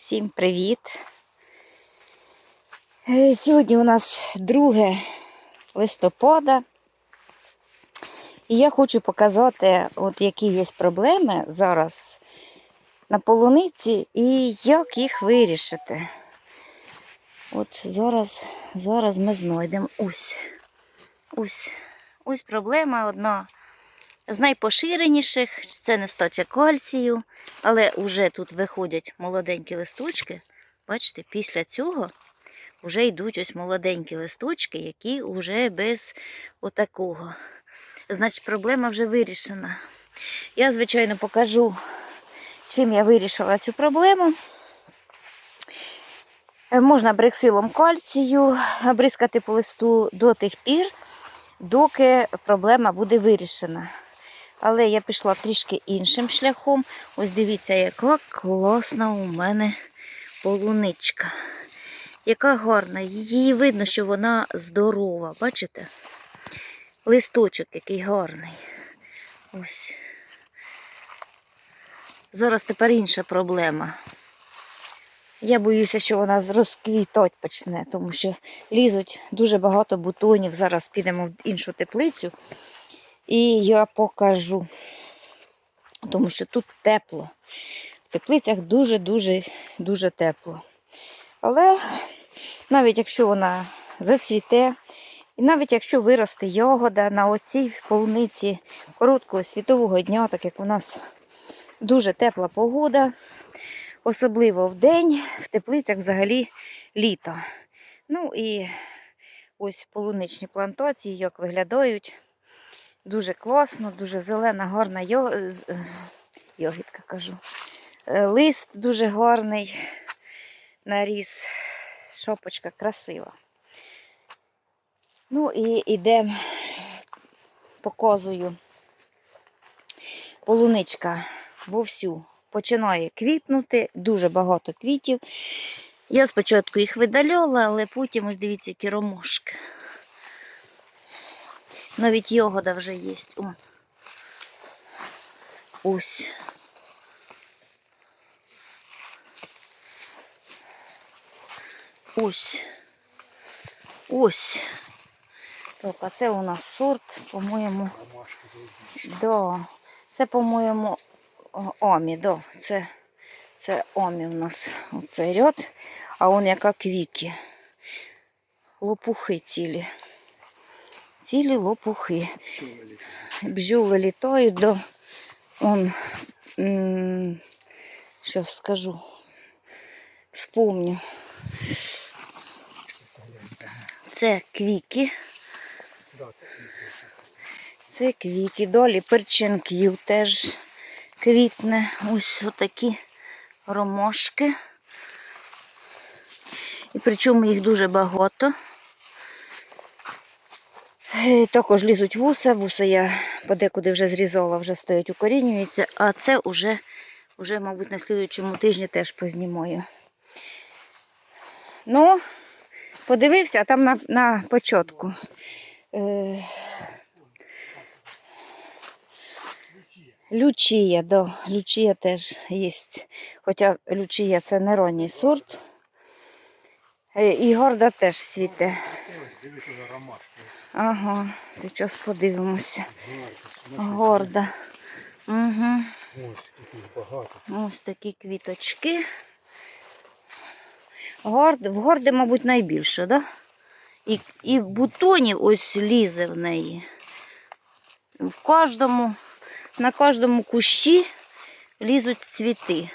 Всім привіт! Е, Сьогодні у нас 2 листопада. І я хочу показати, от які є проблеми зараз на полуниці і як їх вирішити. От зараз, зараз ми знайдемо ось. Ось, ось проблема одна з найпоширеніших це нестача кальцію, але вже тут виходять молоденькі листочки. Бачите, після цього вже йдуть ось молоденькі листочки, які вже без отакого. Значить, проблема вже вирішена. Я, звичайно, покажу, чим я вирішила цю проблему. Е, Можна брексилом кальцію обрискати по листу до тих пір, доки проблема буде вирішена. Але я пішла трішки іншим шляхом. Ось дивіться, яка класна у мене полуничка. Яка гарна. Її видно, що вона здорова. Бачите? Листочок який гарний. Ось. Зараз тепер інша проблема. Я боюся, що вона розквітати почне, тому що лізуть дуже багато бутонів. Зараз підемо в іншу теплицю. І я покажу, тому що тут тепло. В теплицях дуже-дуже дуже тепло. Але навіть якщо вона зацвіте, і навіть якщо виросте ягода на оцій полуниці короткого світового дня, так як у нас дуже тепла погода, особливо в день, в теплицях взагалі літо. Ну і ось полуничні плантації, як виглядають. Дуже класно, дуже зелена, гарна йо... з- е, йогітка кажу. Е, Лист дуже гарний наріс. Шопочка красива. Ну і йдемо, показую. Полуничка вовсю починає квітнути, дуже багато квітів. Я спочатку їх видаляла, але потім ось дивіться, які ромошки. Навіть йогода вже є. О. Ось. Ось. Ось. Так, а це у нас сорт, по-моєму. Да. Це, по-моєму, омі, да. Це, це омі у нас оцей ряд. А он яка квіки. Лопухи цілі. Цілі лопухи. Бджоли літають до. Он, що скажу, вспомню. Це квіки. Це квіки. Долі перчинків теж квітне. Ось отакі ромошки. І причому їх дуже багато. Е, Також лізуть вуса. Вуса я подекуди вже зрізала, вже стоять укорінюються, а це вже, вже мабуть, на слідуючому тижні теж познімаю. Ну, подивився, а там на, на початку. Е, Лючія, да, лючія теж є. Хоча лючія це не сорт. Е, І горда теж цвіте. Уже ромашки. Ага, зараз подивимося. Горда. Угу. Ось таких багато. Ось такі квіточки. Горд, в горди, мабуть, найбільше, да? І, і бутонів ось лізе в неї. В кожному, на кожному кущі лізуть цвіти.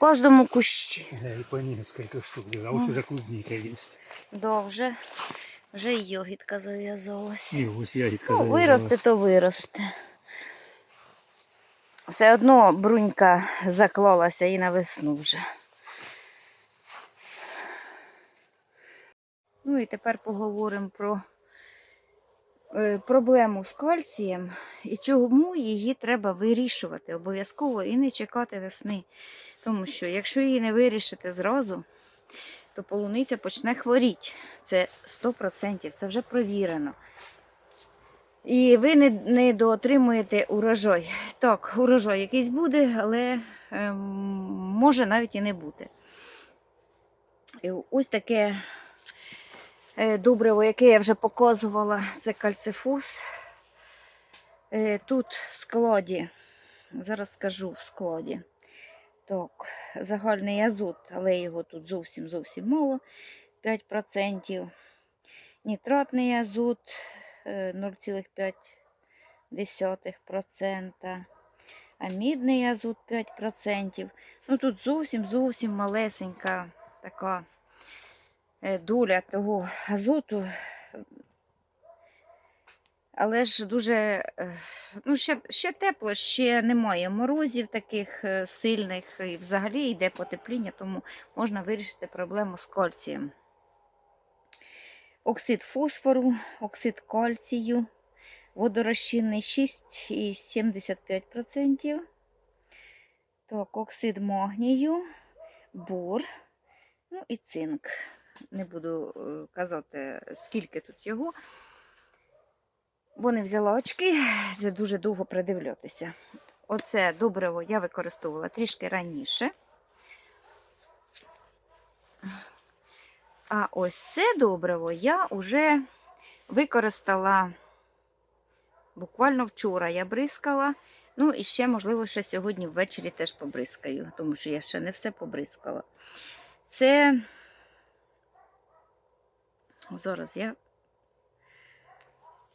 Кожному кущі. Да, и по несколько штук. А вот уже клубника есть. Да, вже, вже й йогітка зав'язалась. И ось ягідка Ну, виросте, то виросте. Все одно брунька заклалася і на весну вже. Ну і тепер поговоримо про е, проблему з кальцієм і чому її треба вирішувати обов'язково і не чекати весни. Тому що якщо її не вирішити зразу, то полуниця почне хворіти. Це 100%, це вже провірено. І ви не, не доотримуєте урожай. Так, урожай якийсь буде, але ем, може навіть і не бути. І ось таке е, добриво, яке я вже показувала, це кальцифус. Е, Тут в складі, зараз скажу в складі. Так, загальний азот, але його тут зовсім зовсім мало. 5%. Нітратний азот е, 0,5%. Амідний азот 5%. Ну тут зовсім зовсім малесенька така е, доля того азоту. Але ж дуже е, ну, ще, ще тепло, ще немає морозів таких е, сильних, і взагалі йде потепління, тому можна вирішити проблему з кальцієм. Оксид фосфору, оксид кальцію, водорозчинний 6,75%. Так, оксид магнію, бор, ну і цинк. Не буду е, казати, скільки тут його. Бо не взяла очки, це дуже довго придивлятися. Оце добриво я використовувала трішки раніше. А ось це добриво я вже використала буквально вчора я бризкала. Ну і ще, можливо, ще сьогодні ввечері теж побризкаю, тому що я ще не все побризкала. Це зараз я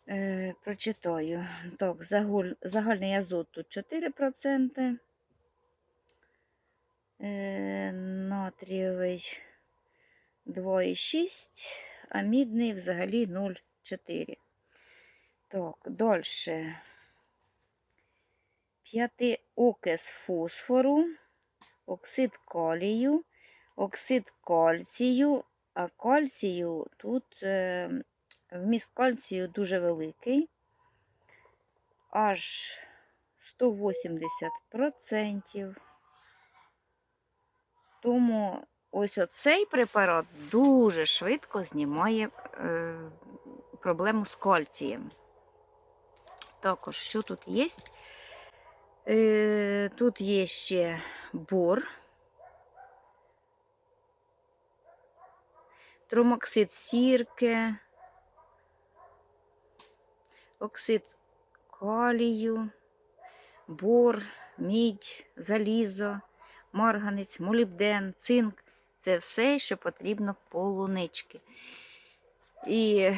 Е, прочитаю. Так, загуль, загальний азот тут 4%. Е, натрієвий 2,6, а мідний взагалі 0,4. Так, далі. П'ятий окис фосфору, оксид калію, оксид кальцію, а кальцію тут. Е, Вміст кальцію дуже великий, аж 180%. Тому ось оцей препарат дуже швидко знімає е, проблему з кальцієм. Також, що тут є? Е, тут є ще бор, тромоксид сірки оксид калію, бор, мідь, залізо, марганець, молібден, цинк це все, що потрібно полунички. І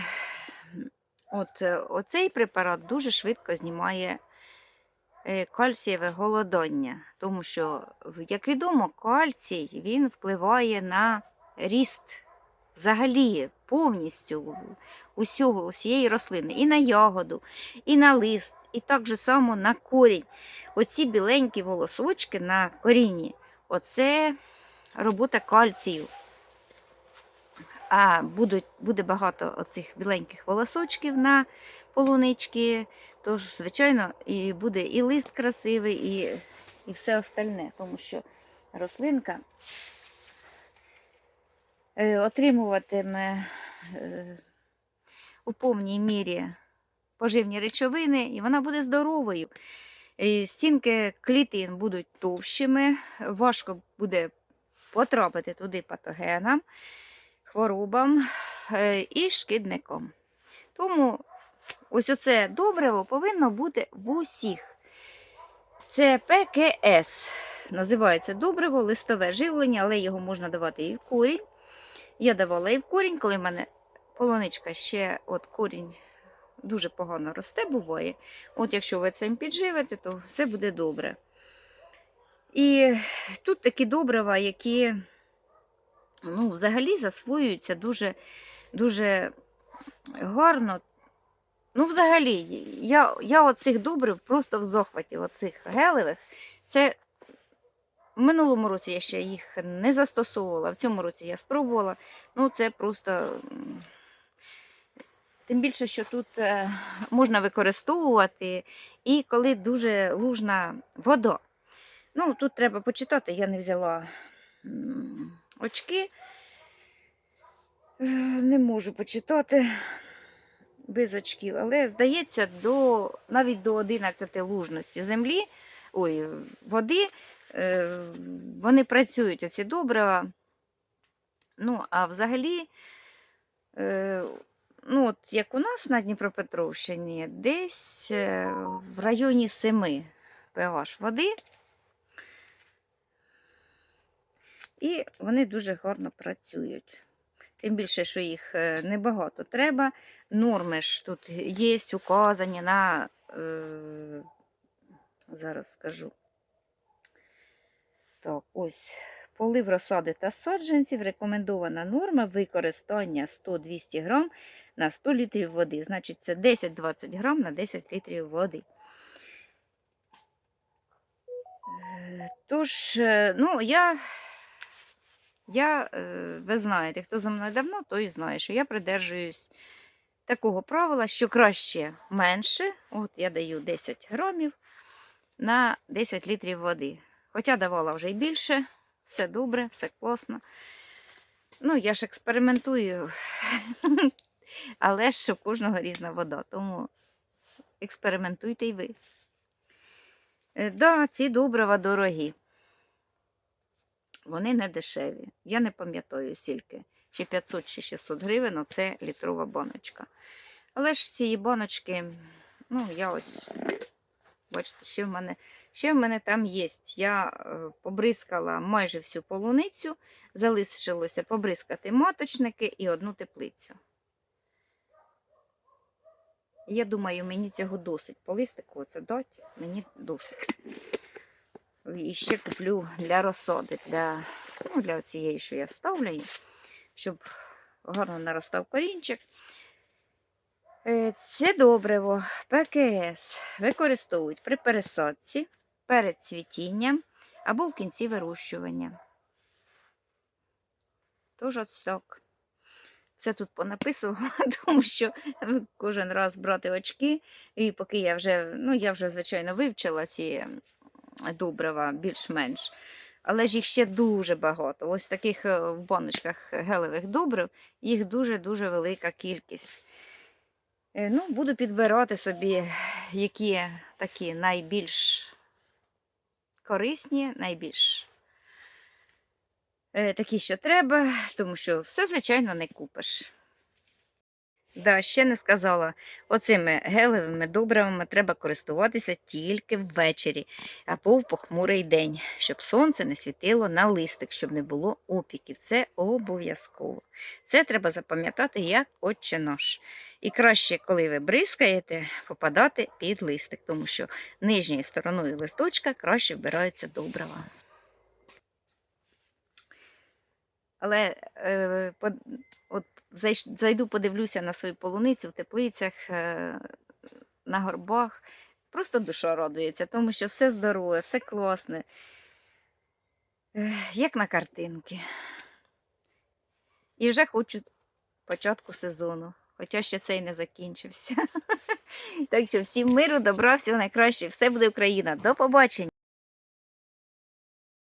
от оцей препарат дуже швидко знімає е, кальцієве голодання, тому що, як відомо, кальцій він впливає на ріст взагалі повністю усього, усієї рослини. І на ягоду, і на лист, і так же само на корінь. Оці біленькі волосочки на корінні оце робота кальцію. А будуть, буде багато оцих біленьких волосочків на полунички, тож, звичайно, і буде і лист красивий, і, і все остальне, тому що рослинка отримуватиме е, у повній мірі поживні речовини, і вона буде здоровою. Стінки клітин будуть товщими, важко буде потрапити туди патогенам, хворобам е, і шкідникам. Тому ось оце добриво повинно бути в усіх. Це ПКС. Називається добриво, листове живлення, але його можна давати і в корінь. Я давала і в корінь, коли в мене полоничка ще от корінь дуже погано росте, буває. От якщо ви цим підживете, то все буде добре. І тут такі добрива, які ну, взагалі засвоюються дуже, дуже гарно. Ну, взагалі, я я оцих добрив просто в захваті, оцих гелевих. Це в минулому році я ще їх не застосовувала, в цьому році я спробувала. Ну, це просто. Тим більше, що тут е, можна використовувати і коли дуже лужна вода. Ну, тут треба почитати, я не взяла очки. Е, Не можу почитати без очків, але здається, до, навіть до 11 лужності землі, ой, води вони працюють, оці добрива. Ну, а взагалі, е, ну, от як у нас на Дніпропетровщині, десь е, в районі 7 pH води. І вони дуже гарно працюють. Тим більше, що їх е, небагато треба. Норми ж тут є указані на, е, зараз скажу. Так, ось полив розсади та саджанців. Рекомендована норма використання 100-200 грам на 100 літрів води. Значить, це 10-20 грам на 10 літрів води. Е, Тож, е, ну, я, я, е, ви знаєте, хто за мною давно, той знає, що я придержуюсь такого правила, що краще менше. От я даю 10 грамів на 10 літрів води. Хоча давала вже й більше, все добре, все класно. Ну, я ж експериментую, але ж у кожного різна вода, тому експериментуйте й ви. Е, Да, ці добрива дорогі. Вони не дешеві. Я не пам'ятаю скільки. Чи 500, чи 600 гривень, це літрова баночка. Але ж цієї баночки, ну, я ось, бачите, що в мене, що в мене там є. Я е, побризкала майже всю полуницю, залишилося побризкати маточники і одну теплицю. Я думаю, мені цього досить. По листику це дать, мені досить. І ще куплю для розсади, для, ну, для цієї, що я ставлю, щоб гарно наростав корінчик. Е, Це добриво ПКС використовують при пересадці, перед цвітінням або в кінці вирощування. Тож от так. Все тут понаписувала, тому що кожен раз брати очки, і поки я вже, ну я вже, звичайно, вивчила ці добрива більш-менш. Але ж їх ще дуже багато. Ось таких е, в баночках гелевих добрив, їх дуже-дуже велика кількість. Е, Ну, буду підбирати собі, які такі найбільш корисні, найбільш е, такі, що треба, тому що все, звичайно, не купиш. Да, ще не сказала, оцими гелевими добривами треба користуватися тільки ввечері або в похмурий день, щоб сонце не світило на листик, щоб не було опіків. Це обов'язково. Це треба запам'ятати як отче наш. І краще, коли ви бризкаєте, попадати під листик, тому що нижньою стороною листочка краще вбираються добрива. Але е, зайду, подивлюся на свою полуницю в теплицях, е, на горбах. Просто душа радується, тому що все здорове, все класне, як на картинки. І вже хочу початку сезону, хоча ще цей не закінчився. Так що всім миру, добра, всього найкращого. Все буде Україна. До побачення!